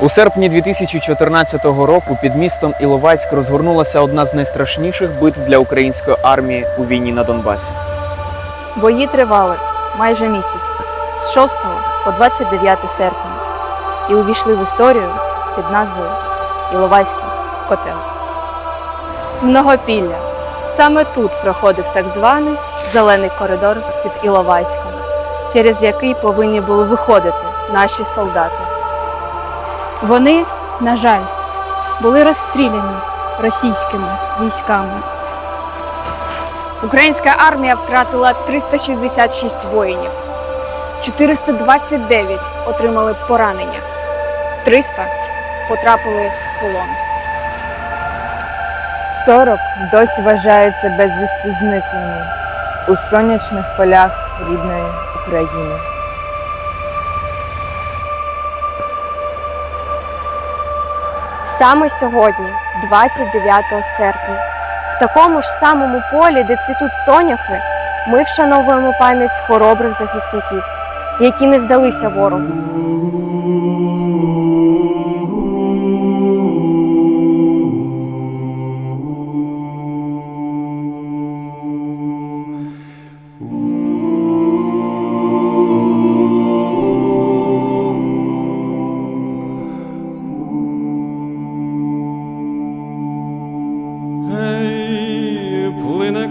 У серпні 2014 року під містом Іловайськ розгорнулася одна з найстрашніших битв для української армії у війні на Донбасі. Бої тривали майже місяць з 6 по 29 серпня і увійшли в історію під назвою Іловайський котел. Многопілля. Саме тут проходив так званий зелений коридор під Іловайськом, через який повинні були виходити наші солдати. Вони, на жаль, були розстріляні російськими військами. Українська армія втратила 366 воїнів, 429 отримали поранення, 300 потрапили в полон. 40 досі вважаються безвісти зниклими у сонячних полях рідної України. Саме сьогодні, 29 серпня, в такому ж самому полі, де цвітуть соняхи, ми вшановуємо пам'ять хоробрих захисників, які не здалися ворогу.